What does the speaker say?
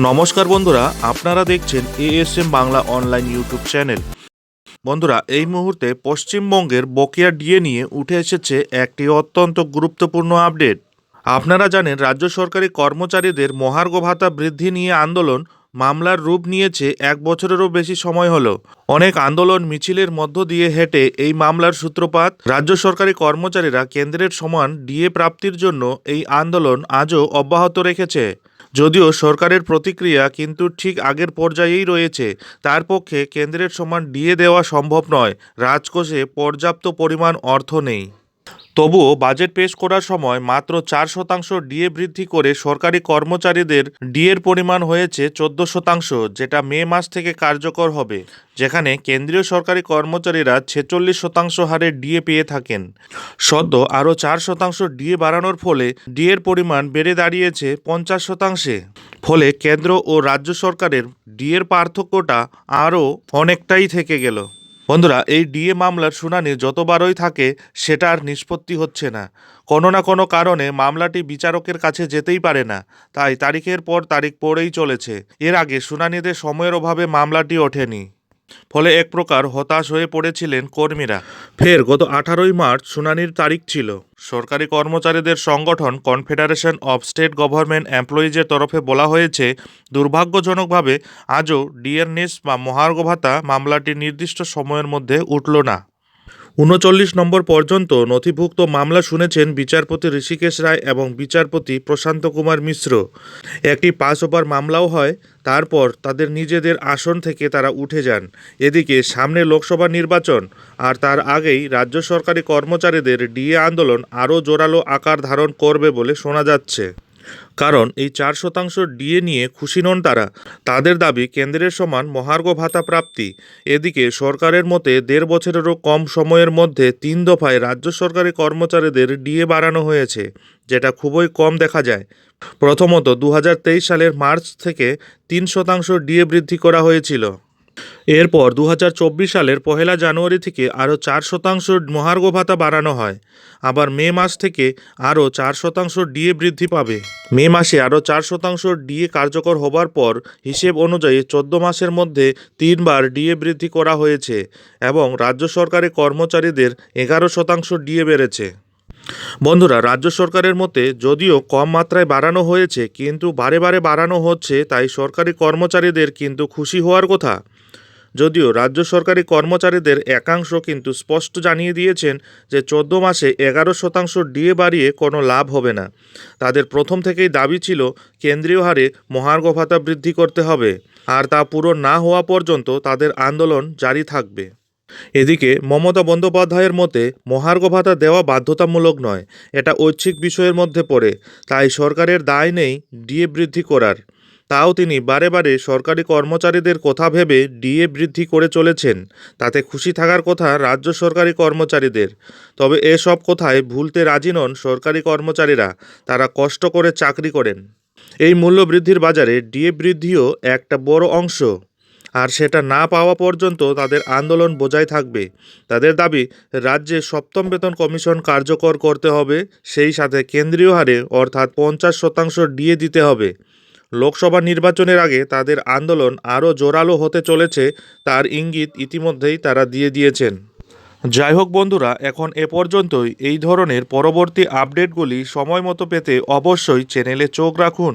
নমস্কার বন্ধুরা, আপনারা দেখছেন ASM Bangla online YouTube channel বন্ধুরা, এই মুহূর্তে পশ্চিমবঙ্গের বকেয়া ডিএ নিয়ে উঠে এসেছে একটি অত্যন্ত গুরুত্বপূর্ণ আপডেট আপনারা জানেন, রাজ্য সরকারি কর্মচারীদের মহার্ঘ ভাতা বৃদ্ধি নিয়ে আন্দোলন, মামলার রূপ নিয়েছে এক বছরেরও বেশি সময় হলো। অনেক আন্দোলন মিছিলের মধ্য দিয়ে হেঁটে এই মামলার সূত্রপাত। রাজ্য সরকারি কর্মচারীরা কেন্দ্রের সমান ডিএ প্রাপ্তির জন্য এই আন্দোলন আজও অব্যাহত রেখেছে। যদিও সরকারের প্রতিক্রিয়া কিন্তু ঠিক আগের পর্যায়েই রয়েছে। তার পক্ষে কেন্দ্রের সমান ডিএ দেওয়া সম্ভব নয়। রাজকোষে পর্যাপ্ত পরিমাণ অর্থ নেই। তবুও বাজেট পেশ করার সময় মাত্র চার শতাংশ ডিএ বৃদ্ধি করে সরকারি কর্মচারীদের ডিএর পরিমাণ হয়েছে চোদ্দ শতাংশ, যেটা মে মাস থেকে কার্যকর হবে, যেখানে কেন্দ্রীয় সরকারি কর্মচারীরা ছেচল্লিশ শতাংশ হারে ডিএ পেয়ে থাকেন। সদ্য আরও চার শতাংশ ডিএ বাড়ানোর ফলে ডিএর পরিমাণ বেড়ে দাঁড়িয়েছে পঞ্চাশ শতাংশে। ফলে কেন্দ্র ও রাজ্য সরকারের ডিএর পার্থক্যটা আরও অনেকটাই থেকে গেল। বন্ধুরা, এই ডিএ মামলার শুনানি যতবারই থাকে, সেটা আর নিষ্পত্তি হচ্ছে না। কোনো না কোনো কারণে মামলাটি বিচারকের কাছে যেতেই পারে না। তাই তারিখের পর তারিখ পড়েই চলেছে। এর আগে শুনানিতে সময়ের অভাবে মামলাটি ওঠেনি। ফলে এক প্রকার হতাশ হয়ে পড়েছিলেন কর্মীরা। ফের গত আঠারোই মার্চ শুনানির তারিখ ছিল। সরকারি কর্মচারীদের সংগঠন কনফেডারেশন অব স্টেট গভর্নমেন্ট এমপ্লয়িজের তরফে বলা হয়েছে, দুর্ভাগ্যজনকভাবে আজও ডিএনএস বা মহার্ঘ ভাতা মামলাটি নির্দিষ্ট সময়ের মধ্যে উঠল না। উনচল্লিশ নম্বর পর্যন্ত নথিভুক্ত মামলা শুনেছেন বিচারপতি ঋষিকেশ রায় এবং বিচারপতি প্রশান্ত কুমার মিশ্র। একটি পাস ওভার মামলাও হয়, তারপর তাদের নিজেদের আসন থেকে তারা উঠে যান। এদিকে সামনে লোকসভা নির্বাচন আর তার আগেই রাজ্য সরকারি কর্মচারীদের ডিএ আন্দোলন আরও জোরালো আকার ধারণ করবে বলে শোনা যাচ্ছে। কারণ এই চার শতাংশ ডিএ নিয়ে খুশি নন তারা। তাদের দাবি, কেন্দ্রের সমান মহার্ঘ ভাতা প্রাপ্তি। এদিকে সরকারের মতে, দেড় বছরেরও কম সময়ের মধ্যে তিন দফায় রাজ্য সরকারি কর্মচারীদের ডিএ বাড়ানো হয়েছে, যেটা খুবই কম দেখা যায়। প্রথমত দু হাজার তেইশ সালের মার্চ থেকে তিন শতাংশ ডিএ বৃদ্ধি করা হয়েছিল। এরপর দু হাজার চব্বিশ সালের পহেলা জানুয়ারি থেকে আরও চার শতাংশ মহার্ঘ ভাতা বাড়ানো হয়। আবার মে মাস থেকে আরও চার শতাংশ ডিএ বৃদ্ধি পাবে। মে মাসে আরও চার শতাংশ ডিএ কার্যকর হবার পর হিসেব অনুযায়ী চোদ্দ মাসের মধ্যে তিনবার ডিএ বৃদ্ধি করা হয়েছে এবং রাজ্য সরকারি কর্মচারীদের এগারো শতাংশ ডিএ বেড়েছে। বন্ধুরা, রাজ্য সরকারের মতে যদিও কম মাত্রায় বাড়ানো হয়েছে, কিন্তু বারে বারে বাড়ানো হচ্ছে, তাই সরকারি কর্মচারীদের কিন্তু খুশি হওয়ার কথা। যদিও রাজ্য সরকারি কর্মচারীদের একাংশ কিন্তু স্পষ্ট জানিয়ে দিয়েছেন যে চোদ্দ মাসে এগারো শতাংশ ডিএ বাড়িয়ে কোনো লাভ হবে না। তাদের প্রথম থেকেই দাবি ছিল কেন্দ্রীয় হারে মহার্ঘ ভাতা বৃদ্ধি করতে হবে। আর তা পূরণ না হওয়া পর্যন্ত তাদের আন্দোলন জারি থাকবে। এদিকে মমতা বন্দ্যোপাধ্যায়ের মতে, মহার্ঘ ভাতা দেওয়া বাধ্যতামূলক নয়, এটা ঐচ্ছিক বিষয়ের মধ্যে পড়ে। তাই সরকারের দায় নেই ডিএ বৃদ্ধি করার। তাও তিনি বারে বারে সরকারি কর্মচারীদের কথা ভেবে ডিএ বৃদ্ধি করে চলেছেন। তাতে খুশি থাকার কথা রাজ্য সরকারি কর্মচারীদের। তবে এসব কথায় ভুলতে রাজি নন সরকারি কর্মচারীরা। তারা কষ্ট করে চাকরি করেন। এই মূল্য বৃদ্ধির বাজারে ডিএ বৃদ্ধিও একটা বড় অংশ। আর সেটা না পাওয়া পর্যন্ত তাদের আন্দোলন বজায় থাকবে। তাদের দাবি, রাজ্যে সপ্তম বেতন কমিশন কার্যকর করতে হবে, সেই সাথে কেন্দ্রীয় হারে অর্থাৎ পঞ্চাশ শতাংশ ডিএ দিতে হবে। লোকসভা নির্বাচনের আগে তাদের আন্দোলন আরও জোরালো হতে চলেছে তার ইঙ্গিত ইতিমধ্যেই তারা দিয়ে দিয়েছেন। যাই হোক বন্ধুরা, এখন এ পর্যন্তই। এই ধরনের পরবর্তী আপডেটগুলি সময় মতো পেতে অবশ্যই চ্যানেলে চোখ রাখুন।